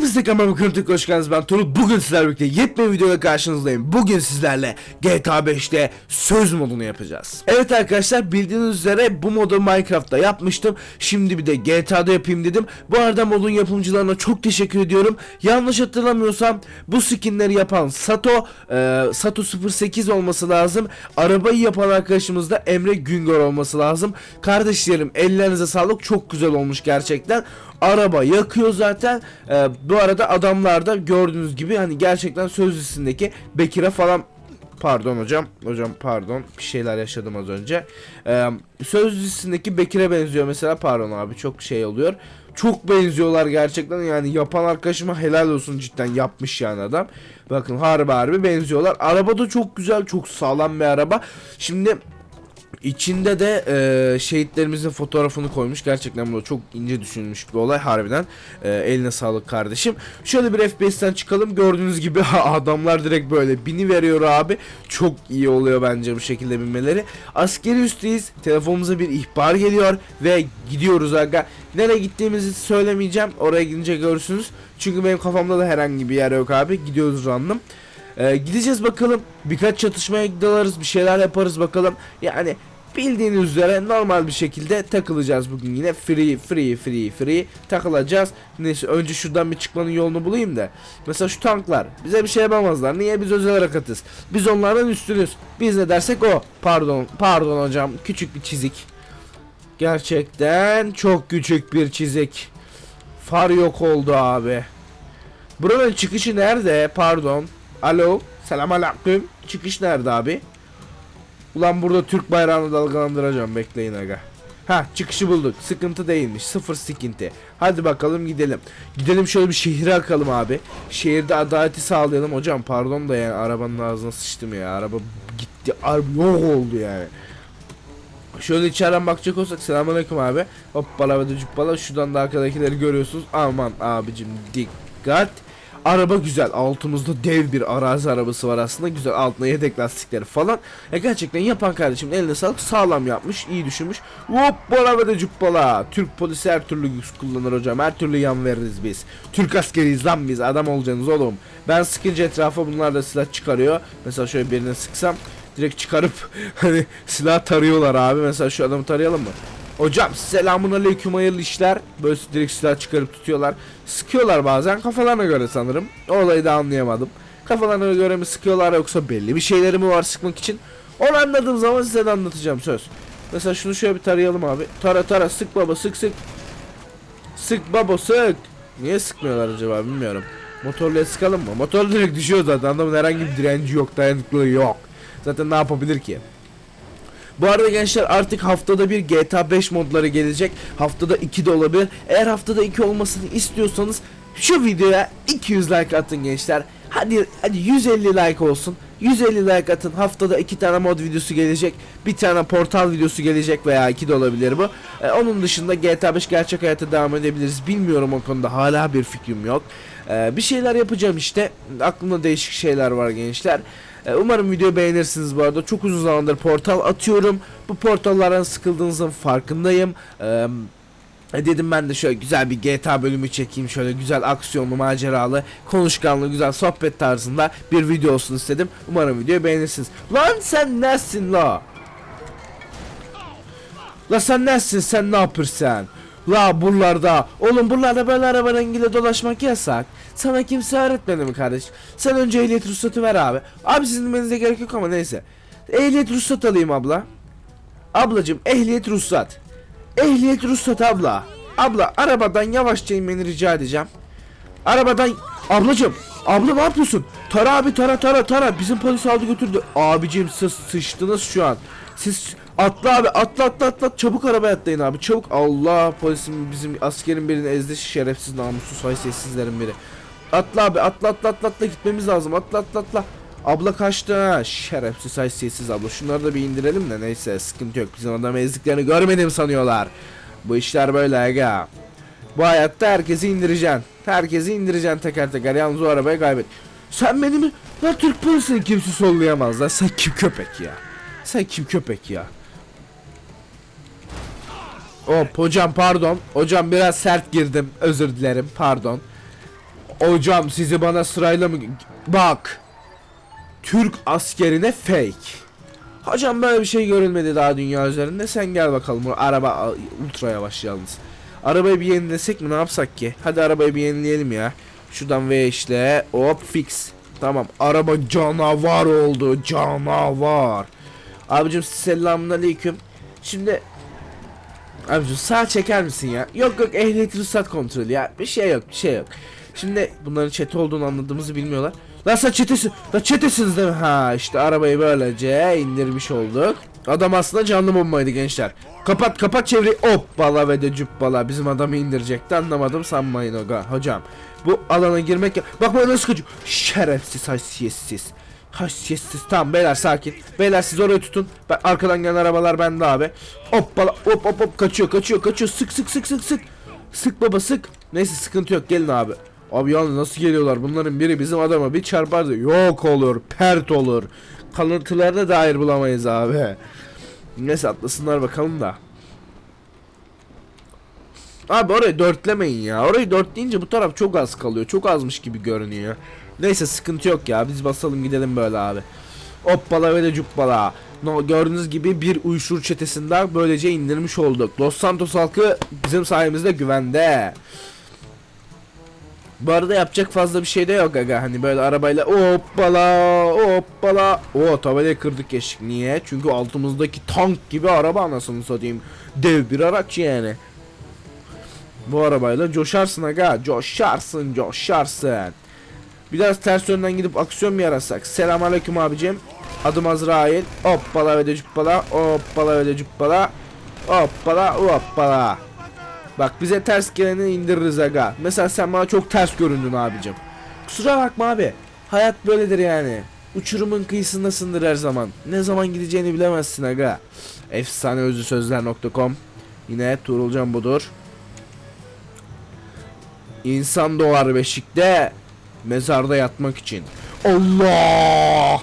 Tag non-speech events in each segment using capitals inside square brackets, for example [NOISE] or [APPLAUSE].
Hepinize kanalıma kırıtık hoş geldiniz. Ben Turul Bugün sizlerle birlikte yepyeni videoyla karşınızdayım. Bugün sizlerle GTA 5'te söz modunu yapacağız. Evet arkadaşlar bildiğiniz üzere bu modu Minecraft'ta yapmıştım. Şimdi bir de GTA'da yapayım dedim. Bu arada modun yapımcılarına çok teşekkür ediyorum. Yanlış hatırlamıyorsam bu skinleri yapan Sato e, Sato 08 olması lazım. Arabayı yapan arkadaşımız da Emre Güngör olması lazım. Kardeşlerim ellerinize sağlık. Çok güzel olmuş gerçekten Araba yakıyor zaten. Ee, bu arada adamlar da gördüğünüz gibi hani gerçekten sözlüsündeki Bekir'e falan Pardon hocam. Hocam pardon. Bir şeyler yaşadım az önce. Ee, sözlüsündeki Bekir'e benziyor mesela. Pardon abi çok şey oluyor. Çok benziyorlar gerçekten yani yapan arkadaşıma helal olsun cidden yapmış yani adam. Bakın harbi harbi benziyorlar. Araba da çok güzel çok sağlam bir araba. Şimdi İçinde de e, şehitlerimizin fotoğrafını koymuş. Gerçekten bu da çok ince düşünülmüş bir olay harbiden. E, eline sağlık kardeşim. Şöyle bir FPS'ten çıkalım. Gördüğünüz gibi [LAUGHS] adamlar direkt böyle bini veriyor abi. Çok iyi oluyor bence bu şekilde binmeleri. Askeri üstteyiz. Telefonumuza bir ihbar geliyor ve gidiyoruz aga. Nereye gittiğimizi söylemeyeceğim. Oraya gidince görürsünüz. Çünkü benim kafamda da herhangi bir yer yok abi. Gidiyoruz random. Ee, gideceğiz bakalım. Birkaç çatışmaya gidiyoruz. Bir şeyler yaparız bakalım. Yani bildiğiniz üzere normal bir şekilde takılacağız bugün yine. Free free free free takılacağız. Neyse önce şuradan bir çıkmanın yolunu bulayım da. Mesela şu tanklar bize bir şey yapamazlar. Niye biz özel harekatız? Biz onlardan üstünüz. Biz ne dersek o. Pardon pardon hocam küçük bir çizik. Gerçekten çok küçük bir çizik. Far yok oldu abi. Buranın çıkışı nerede? Pardon. Alo. Selam aleyküm. Çıkış nerede abi? Ulan burada Türk bayrağını dalgalandıracağım. Bekleyin aga. Ha çıkışı bulduk. Sıkıntı değilmiş. Sıfır sıkıntı. Hadi bakalım gidelim. Gidelim şöyle bir şehire akalım abi. Şehirde adaleti sağlayalım. Hocam pardon da yani arabanın ağzına sıçtım ya. Araba gitti. Araba yok oldu yani. Şöyle içeriden bakacak olsak selamünaleyküm abi. Hoppala ve de şuradan da arkadakileri görüyorsunuz. Aman abicim dikkat. Araba güzel. Altımızda dev bir arazi arabası var aslında. Güzel. Altına yedek lastikleri falan. Ya gerçekten yapan kardeşim eline sağlık. Sağlam yapmış. iyi düşünmüş. Hoppala ve de cuppala. Türk polisi her türlü güç kullanır hocam. Her türlü yan veririz biz. Türk askeriyiz lan biz. Adam olacaksınız oğlum. Ben sıkınca etrafa bunlar da silah çıkarıyor. Mesela şöyle birine sıksam direkt çıkarıp [LAUGHS] hani silah tarıyorlar abi. Mesela şu adamı tarayalım mı? Hocam selamun aleyküm hayırlı işler. Böyle direkt silah çıkarıp tutuyorlar. Sıkıyorlar bazen kafalarına göre sanırım. O olayı da anlayamadım. Kafalarına göre mi sıkıyorlar yoksa belli bir şeyleri mi var sıkmak için? Onu anladığım zaman size de anlatacağım söz. Mesela şunu şöyle bir tarayalım abi. Tara tara sık baba sık sık. Sık baba sık. Niye sıkmıyorlar acaba bilmiyorum. Motorla sıkalım mı? Motor direkt düşüyor zaten. Adamın herhangi bir direnci yok, dayanıklılığı yok. Zaten ne yapabilir ki? Bu arada gençler artık haftada bir GTA 5 modları gelecek. Haftada 2 de olabilir. Eğer haftada 2 olmasını istiyorsanız şu videoya 200 like atın gençler. Hadi hadi 150 like olsun. 150 like atın. Haftada 2 tane mod videosu gelecek. Bir tane portal videosu gelecek veya 2 de olabilir bu. Ee, onun dışında GTA 5 gerçek hayata devam edebiliriz. Bilmiyorum o konuda hala bir fikrim yok. Ee, bir şeyler yapacağım işte. Aklımda değişik şeyler var gençler. Ee, Umarım video beğenirsiniz bu arada. Çok uzun zamandır portal atıyorum. Bu portallardan sıkıldığınızın farkındayım. Ee, dedim ben de şöyle güzel bir GTA bölümü çekeyim. Şöyle güzel aksiyonlu, maceralı, konuşkanlı, güzel sohbet tarzında bir video olsun istedim. Umarım videoyu beğenirsiniz. Lan sen nesin la? La sen nesin sen ne yapırsan? La buralarda oğlum buralarda böyle araba rengiyle dolaşmak yasak. Sana kimse öğretmedi mi kardeş? Sen önce ehliyet ruhsatı ver abi. Abi sizin bilmenize gerek yok ama neyse. Ehliyet ruhsat alayım abla. Ablacım ehliyet ruhsat. Ehliyet ruhsat abla. Abla arabadan yavaşça inmeni rica edeceğim. Arabadan ablacım abla ne yapıyorsun? Tara abi tara tara tara bizim polis aldı götürdü. Abicim siz sıçtınız şu an. Siz atla abi atla atla atla çabuk arabaya atlayın abi çabuk. Allah polisin bizim askerin birini ezdi şerefsiz namussuz haysiyetsizlerin biri. Atla abi atla atla atla atla gitmemiz lazım atla atla atla. Abla kaçtı ha şerefsiz haysiyetsiz abla şunları da bir indirelim de neyse sıkıntı yok bizim adam ezdiklerini görmedim sanıyorlar. Bu işler böyle aga. Bu hayatta herkesi indireceksin. Herkesi indireceksin teker teker. Yalnız o arabayı kaybet. Sen beni mi? Lan Türk polisini kimse sollayamaz lan. Sen kim köpek ya? Sen kim köpek ya? Hop hocam pardon. Hocam biraz sert girdim. Özür dilerim. Pardon. Hocam sizi bana sırayla mı... Bak. Türk askerine fake. Hocam böyle bir şey görülmedi daha dünya üzerinde. Sen gel bakalım. Araba ultra yavaş yalnız. Arabayı bir yenilesek mi ne yapsak ki? Hadi arabayı bir yenileyelim ya. Şuradan V işte. Hop fix. Tamam. Araba canavar oldu. Canavar. Abicim selamünaleyküm. Şimdi Abicim sağ çeker misin ya? Yok yok ehliyet ruhsat kontrolü ya. Bir şey yok bir şey yok. Şimdi bunların çete olduğunu anladığımızı bilmiyorlar. Lan sen çetesi, lan çetesiniz değil mi? Ha işte arabayı böylece indirmiş olduk. Adam aslında canlı bombaydı gençler. Kapat kapat çevreyi. Hop bala ve de cübbala. Bizim adamı indirecekti anlamadım sanmayın oga. Hocam bu alana girmek. Bak böyle nasıl kaçıyor. Şerefsiz haysiyetsiz. Haysiyetsiz. Tamam beyler sakin. Beyler siz orayı tutun. Ben arkadan gelen arabalar bende abi. Hop bala hop hop hop kaçıyor kaçıyor kaçıyor. Sık sık sık sık sık. Sık baba sık. Neyse sıkıntı yok gelin abi. Abi yalnız nasıl geliyorlar? Bunların biri bizim adama bir çarpardı. Yok olur, pert olur. Kalıntılarına dair bulamayız abi. Neyse atlasınlar bakalım da. Abi orayı dörtlemeyin ya. Orayı dörtleyince bu taraf çok az kalıyor. Çok azmış gibi görünüyor. Neyse sıkıntı yok ya. Biz basalım gidelim böyle abi. Hoppala ve de cuppala. No, gördüğünüz gibi bir uyuşturucu çetesinden böylece indirmiş olduk. Los Santos halkı bizim sayemizde güvende. Bu arada yapacak fazla bir şey de yok aga. Hani böyle arabayla hoppala hoppala. O tabelayı kırdık geçtik. Niye? Çünkü altımızdaki tank gibi araba anasını satayım. Dev bir araç yani. Bu arabayla coşarsın aga. Coşarsın coşarsın. Biraz ters yönden gidip aksiyon mu yarasak? Selamünaleyküm abicim. Adım Azrail. Hoppala ve de cuppala. Hoppala ve de cuppala. Hoppala hoppala. Bak bize ters geleni indiririz aga. Mesela sen bana çok ters göründün abicim. Kusura bakma abi. Hayat böyledir yani. Uçurumun kıyısındasındır her zaman. Ne zaman gideceğini bilemezsin aga. Efsaneözlüsözler.com Yine Tuğrulcan budur. İnsan doğar beşikte mezarda yatmak için. Allah!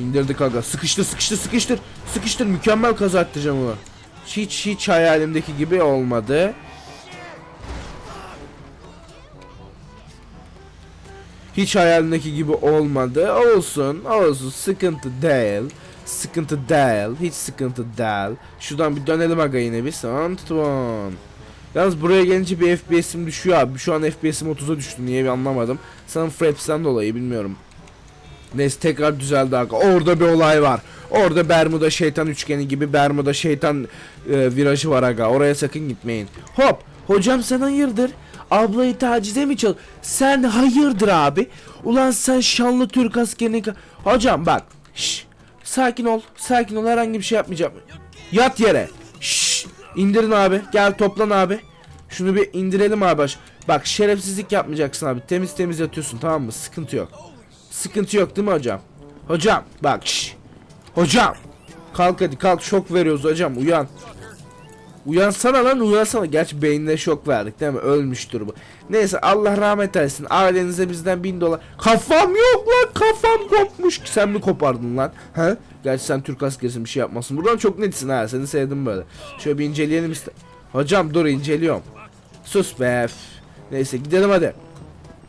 İndirdik aga. Sıkıştır sıkıştır sıkıştır. Sıkıştır mükemmel kaza ettireceğim onu. Hiç hiç hayalimdeki gibi olmadı. Hiç hayalimdeki gibi olmadı. Olsun, olsun. Sıkıntı değil. Sıkıntı değil. Hiç sıkıntı değil. Şuradan bir dönelim aga yine bir. Antoine. Yalnız buraya gelince bir FPS'im düşüyor abi. Şu an FPS'im 30'a düştü. Niye bir anlamadım. Sanırım Fraps'ten dolayı bilmiyorum. Neyse tekrar düzeldi aga. Orada bir olay var. Orada Bermuda şeytan üçgeni gibi Bermuda şeytan e, virajı var aga. Oraya sakın gitmeyin. Hop. Hocam sen hayırdır? Ablayı tacize mi çal? Sen hayırdır abi? Ulan sen şanlı Türk askerini... Hocam bak. Şş. Sakin ol. Sakin ol. Herhangi bir şey yapmayacağım. Yat yere. İndirin abi. Gel toplan abi. Şunu bir indirelim abi. Bak şerefsizlik yapmayacaksın abi. Temiz temiz yatıyorsun tamam mı? Sıkıntı yok. Sıkıntı yok değil mi hocam? Hocam bak şş. Hocam. Kalk hadi kalk şok veriyoruz hocam uyan. Uyansana lan uyansana. Gerçi beynine şok verdik değil mi? Ölmüştür bu. Neyse Allah rahmet eylesin. Ailenize bizden bin dolar. Kafam yok lan kafam kopmuş. Sen mi kopardın lan? He? Gerçi sen Türk askerisin bir şey yapmasın. Buradan çok netsin ha. Seni sevdim böyle. Şöyle bir inceleyelim iste. Hocam dur inceliyorum. Sus be. Neyse gidelim hadi.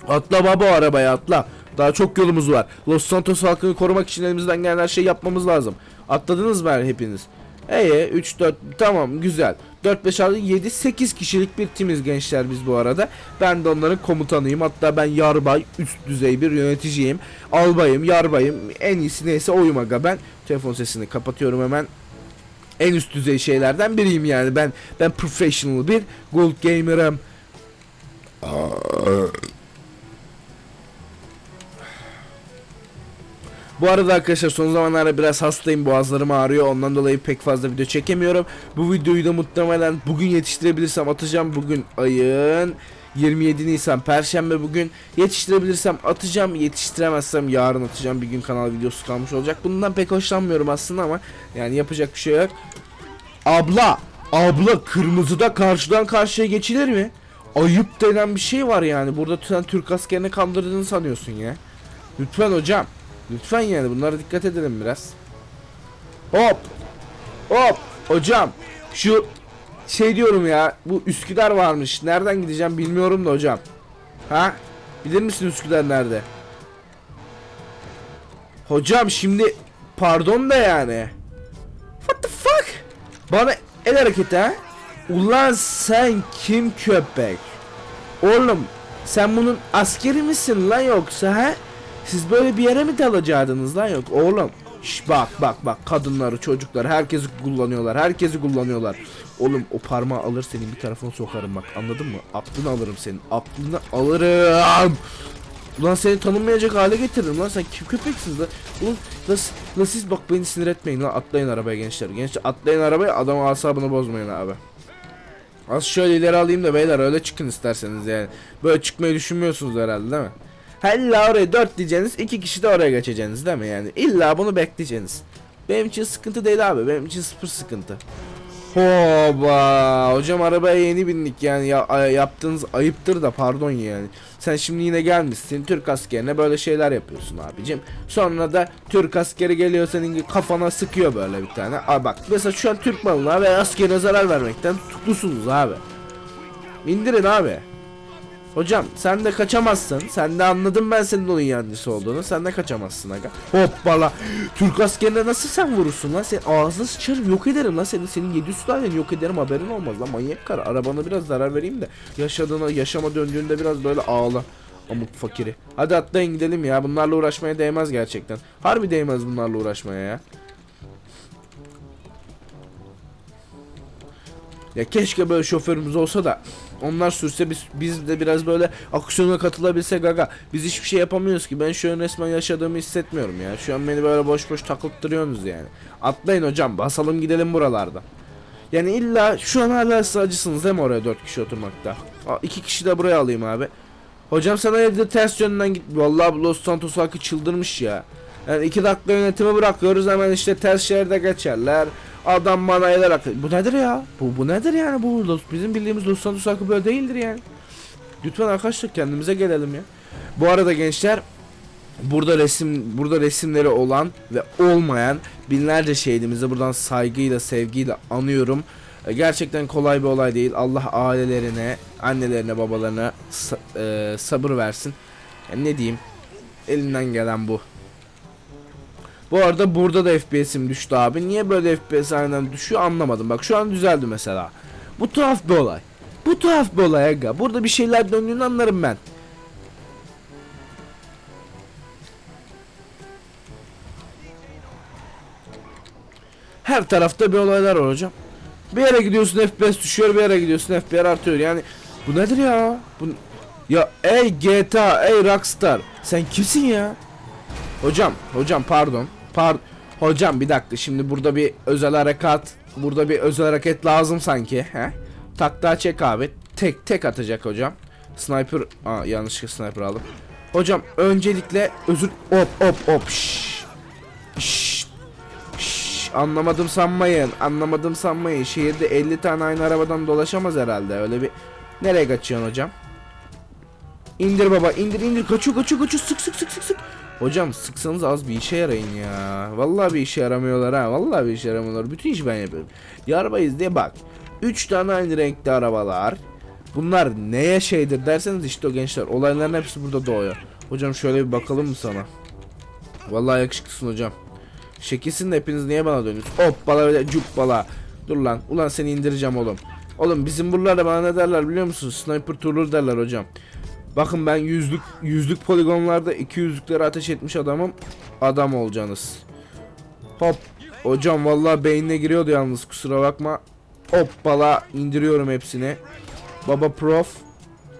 Atla baba arabaya atla. Daha çok yolumuz var. Los Santos halkını korumak için elimizden gelen her şeyi yapmamız lazım. Atladınız mı hepiniz? Eye 3 4 tamam güzel. 4 5 6 7 8 kişilik bir timiz gençler biz bu arada. Ben de onların komutanıyım. Hatta ben yarbay üst düzey bir yöneticiyim. Albayım, yarbayım. En iyisi neyse oyum aga ben. Telefon sesini kapatıyorum hemen. En üst düzey şeylerden biriyim yani. Ben ben professional bir gold gamer'ım. Bu arada arkadaşlar son zamanlarda biraz hastayım boğazlarım ağrıyor ondan dolayı pek fazla video çekemiyorum. Bu videoyu da muhtemelen bugün yetiştirebilirsem atacağım. Bugün ayın 27 Nisan Perşembe bugün yetiştirebilirsem atacağım yetiştiremezsem yarın atacağım bir gün kanal videosu kalmış olacak. Bundan pek hoşlanmıyorum aslında ama yani yapacak bir şey yok. Abla abla kırmızıda karşıdan karşıya geçilir mi? Ayıp denen bir şey var yani burada sen Türk askerini kandırdığını sanıyorsun ya. Lütfen hocam. Lütfen yani bunlara dikkat edelim biraz. Hop. Hop. Hocam. Şu şey diyorum ya. Bu Üsküdar varmış. Nereden gideceğim bilmiyorum da hocam. Ha? Bilir misin Üsküdar nerede? Hocam şimdi pardon da yani. What the fuck? Bana el hareketi ha? Ulan sen kim köpek? Oğlum sen bunun askeri misin lan yoksa ha? Siz böyle bir yere mi dalacaktınız lan yok oğlum? Şş, bak bak bak kadınları çocukları herkesi kullanıyorlar herkesi kullanıyorlar. Oğlum o parmağı alır senin bir tarafına sokarım bak anladın mı? Aklını alırım senin aklını alırım. Ulan seni tanınmayacak hale getiririm lan sen kim köpeksiniz lan? Ulan la, la siz bak beni sinir etmeyin lan atlayın arabaya gençler. Gençler atlayın arabaya adam asabını bozmayın abi. Az şöyle ileri alayım da beyler öyle çıkın isterseniz yani. Böyle çıkmayı düşünmüyorsunuz herhalde değil mi? Hella oraya 4 diyeceğiniz iki kişi de oraya geçeceğiniz değil mi yani? İlla bunu bekleyeceğiniz. Benim için sıkıntı değil abi benim için sıfır sıkıntı. Hoba hocam arabaya yeni bindik yani ya, yaptığınız ayıptır da pardon yani. Sen şimdi yine gelmişsin Türk askerine böyle şeyler yapıyorsun abicim. Sonra da Türk askeri geliyor senin kafana sıkıyor böyle bir tane. Aa bak mesela şu an Türk malına ve askere zarar vermekten tutuklusunuz abi. İndirin abi. Hocam sen de kaçamazsın. Sen de anladım ben senin onun yancısı olduğunu. Sen de kaçamazsın aga. Hoppala. Türk askerine nasıl sen vurursun lan? Sen ağzını sıçarım yok ederim lan seni. Senin 700 tane yok ederim haberin olmaz lan. Manyak kar. Arabana biraz zarar vereyim de. Yaşadığına yaşama döndüğünde biraz böyle ağla. Amuk fakiri. Hadi atlayın gidelim ya. Bunlarla uğraşmaya değmez gerçekten. Harbi değmez bunlarla uğraşmaya ya. Ya keşke böyle şoförümüz olsa da onlar sürse biz, biz de biraz böyle aksiyona katılabilsek aga. Biz hiçbir şey yapamıyoruz ki. Ben şu an resmen yaşadığımı hissetmiyorum ya. Şu an beni böyle boş boş takılttırıyorsunuz yani. Atlayın hocam basalım gidelim buralarda. Yani illa şu an hala siz acısınız değil mi oraya 4 kişi oturmakta? 2 kişi de buraya alayım abi. Hocam sana evde ters yönden git. Vallahi bu Los Santos halkı çıldırmış ya. Yani 2 dakika yönetimi bırakıyoruz hemen işte ters şeride geçerler. Adam bana el hareketi- Bu nedir ya? Bu, bu nedir yani? Bu Los- bizim bildiğimiz Los Santos halkı böyle değildir yani. Lütfen arkadaşlar kendimize gelelim ya. Bu arada gençler burada resim burada resimleri olan ve olmayan binlerce şehidimizi buradan saygıyla sevgiyle anıyorum. E, Gerçekten kolay bir olay değil. Allah ailelerine, annelerine, babalarına e, sabır versin. Yani ne diyeyim? Elinden gelen bu. Bu arada burada da FPS'im düştü abi. Niye böyle FPS aniden düşüyor anlamadım. Bak şu an düzeldi mesela. Bu tuhaf bir olay. Bu tuhaf bir olay aga. Burada bir şeyler döndüğünü anlarım ben. Her tarafta bir olaylar var hocam. Bir yere gidiyorsun FPS düşüyor, bir yere gidiyorsun FPS artıyor. Yani bu nedir ya? Bu ya ey GTA, ey Rockstar. Sen kimsin ya? Hocam, hocam pardon. Pardon. Hocam bir dakika şimdi burada bir özel harekat, burada bir özel hareket lazım sanki. He? Tak daha çek abi. Tek tek atacak hocam. Sniper, aa yanlışlıkla sniper aldım. Hocam öncelikle özür hop hop hop. Şşş. Şşş. Şşş. Anlamadım sanmayın. Anlamadım sanmayın. Şehirde 50 tane aynı arabadan dolaşamaz herhalde. Öyle bir Nereye kaçıyorsun hocam? İndir baba indir indir kaçıyor kaçıyor kaçıyor sık sık sık sık sık. Hocam sıksanız az bir işe yarayın ya. Vallahi bir işe yaramıyorlar ha. Vallahi bir işe yaramıyorlar. Bütün işi ben yapıyorum. Ya arabayız diye bak. 3 tane aynı renkli arabalar. Bunlar neye şeydir derseniz işte o gençler. Olayların hepsi burada doğuyor. Hocam şöyle bir bakalım mı sana? Vallahi yakışıklısın hocam. Şekilsin de hepiniz niye bana dönüyorsunuz? Hop bala ve cup bala. Dur lan. Ulan seni indireceğim oğlum. Oğlum bizim buralarda bana ne derler biliyor musun? Sniper turur derler hocam. Bakın ben yüzlük yüzlük poligonlarda iki yüzlükleri ateş etmiş adamım. Adam olacaksınız. Hop. Hocam vallahi beynine giriyordu yalnız kusura bakma. Hoppala indiriyorum hepsini. Baba prof.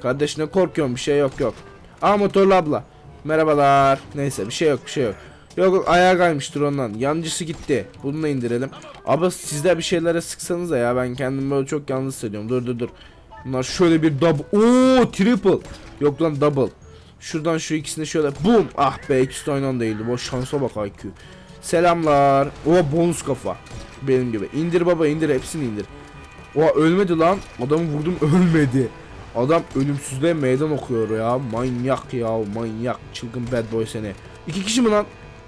Kardeş ne korkuyorsun bir şey yok yok. Aa motorlu abla. Merhabalar. Neyse bir şey yok bir şey yok. Yok ayağa kaymıştır ondan. Yancısı gitti. Bunu da indirelim. Abi sizler bir şeylere sıksanız ya ben kendimi böyle çok yalnız hissediyorum. Dur dur dur. Bunlar şöyle bir double. Oo triple. Yok lan double. Şuradan şu ikisini şöyle boom. Ah be ikisi de aynı anda değildi. Boş şansa bak IQ. Selamlar. O bonus kafa. Benim gibi. İndir baba indir hepsini indir. Oha ölmedi lan. Adamı vurdum [LAUGHS] ölmedi. Adam ölümsüzlüğe meydan okuyor ya. Manyak ya manyak. Çılgın bad boy seni. İki kişi mi lan?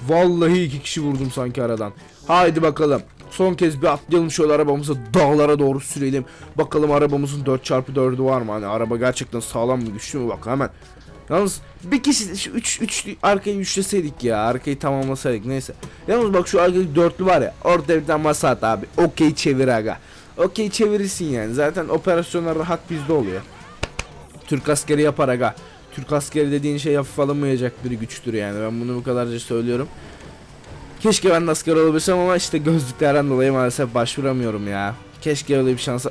Vallahi iki kişi vurdum sanki aradan. Haydi bakalım. Son kez bir atlayalım şöyle arabamızı dağlara doğru sürelim. Bakalım arabamızın 4x4'ü var mı? Hani araba gerçekten sağlam mı güçlü mü? Bak hemen. Yalnız bir kişi şu üç, üç arkayı üçleseydik ya arkayı tamamlasaydık neyse. Yalnız bak şu arkadaki dörtlü var ya orada bir tane masa at abi. Okey çevir aga. Okey çevirirsin yani zaten operasyonlar rahat bizde oluyor. Türk askeri yapar aga. Türk askeri dediğin şey hafif alınmayacak bir güçtür yani ben bunu bu kadarca söylüyorum. Keşke ben de asker olabilsem ama işte gözlüklerden dolayı maalesef başvuramıyorum ya. Keşke öyle bir şansa...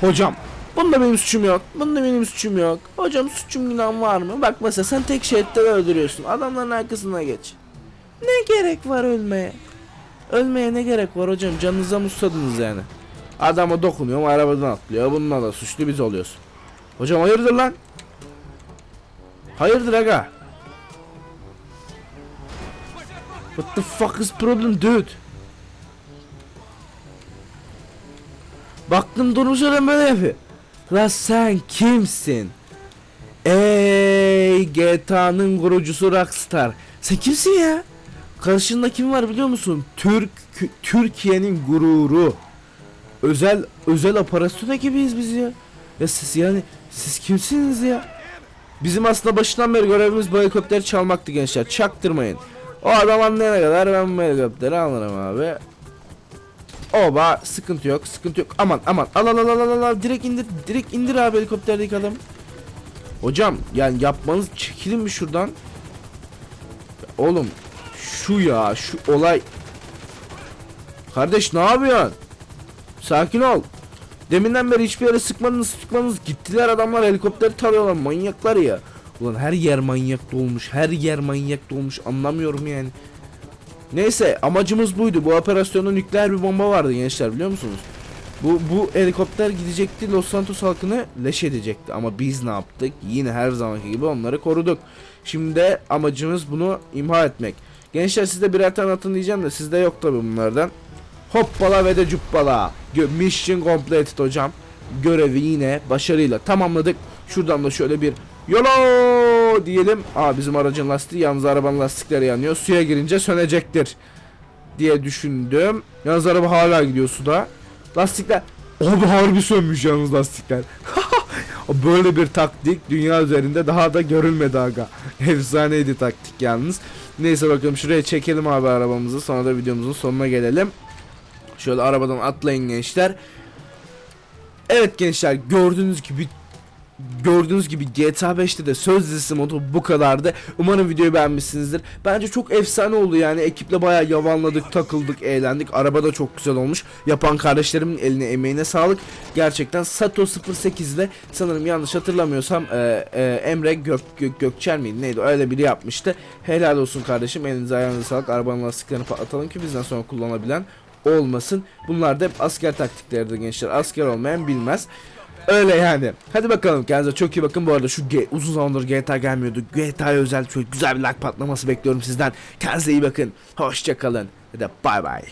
Hocam Bunda benim suçum yok. Bunda benim suçum yok. Hocam suçum günahım var mı? Bak mesela sen tek şeritte öldürüyorsun. Adamların arkasına geç. Ne gerek var ölmeye? Ölmeye ne gerek var hocam? Canınıza mı susadınız yani? Adama dokunuyor arabadan atlıyor. Bununla da suçlu biz oluyoruz. Hocam hayırdır lan? Hayırdır aga? What the fuck is problem dude? Baktım durmuşlar böyle yapıyor. La sen kimsin? Ey GTA'nın kurucusu Rockstar. Sen kimsin ya? Karşında kim var biliyor musun? Türk Türkiye'nin gururu. Özel özel operasyon ekibiyiz biz ya. Ya siz yani siz kimsiniz ya? Bizim aslında başından beri görevimiz bu helikopteri çalmaktı gençler. Çaktırmayın. O adam anlayana kadar ben bu helikopteri alırım abi. Oba sıkıntı yok sıkıntı yok. Aman aman. Al al al al al al. Direkt indir direkt indir abi helikopterdeki adam. Hocam yani yapmanız çekilin mi şuradan. Oğlum şu ya şu olay. Kardeş ne yapıyorsun? Sakin ol. Deminden beri hiçbir yere sıkmadınız sıkmadınız. Gittiler adamlar helikopteri tarıyorlar. Manyaklar ya Ulan her yer manyak dolmuş her yer manyak dolmuş anlamıyorum yani Neyse amacımız buydu. Bu operasyonda nükleer bir bomba vardı gençler biliyor musunuz? Bu bu helikopter gidecekti Los Santos halkını leş edecekti ama biz ne yaptık? Yine her zamanki gibi onları koruduk. Şimdi de amacımız bunu imha etmek. Gençler sizde birer tane atın diyeceğim de sizde yok tabi bunlardan. Hoppala ve de cuppala. Mission completed hocam. Görevi yine başarıyla tamamladık. Şuradan da şöyle bir YOLO diyelim. Aa bizim aracın lastiği yalnız arabanın lastikleri yanıyor. Suya girince sönecektir diye düşündüm. Yalnız araba hala gidiyor suda. Lastikler Abi harbi sönmüş yalnız lastikler. [LAUGHS] Böyle bir taktik dünya üzerinde daha da görülmedi aga. [LAUGHS] Efsaneydi taktik yalnız. Neyse bakalım şuraya çekelim abi arabamızı. Sonra da videomuzun sonuna gelelim. Şöyle arabadan atlayın gençler. Evet gençler gördüğünüz gibi Gördüğünüz gibi GTA 5'te de söz dizisi modu bu kadardı. Umarım videoyu beğenmişsinizdir. Bence çok efsane oldu yani. Ekiple bayağı yavanladık, takıldık, eğlendik. Araba da çok güzel olmuş. Yapan kardeşlerimin eline emeğine sağlık. Gerçekten Sato 08'de sanırım yanlış hatırlamıyorsam e, e, Emre Gök, Gök Gökçer miydi neydi öyle biri yapmıştı. Helal olsun kardeşim. Elinize ayağınıza sağlık. Arabanın lastiklerini patlatalım ki bizden sonra kullanabilen olmasın. Bunlar da hep asker taktikleridir gençler. Asker olmayan bilmez. Öyle yani. Hadi bakalım kendinize çok iyi bakın. Bu arada şu G uzun zamandır GTA gelmiyordu. GTA'ya özel çok güzel bir like patlaması bekliyorum sizden. Kendinize iyi bakın. Hoşçakalın. De bay bay.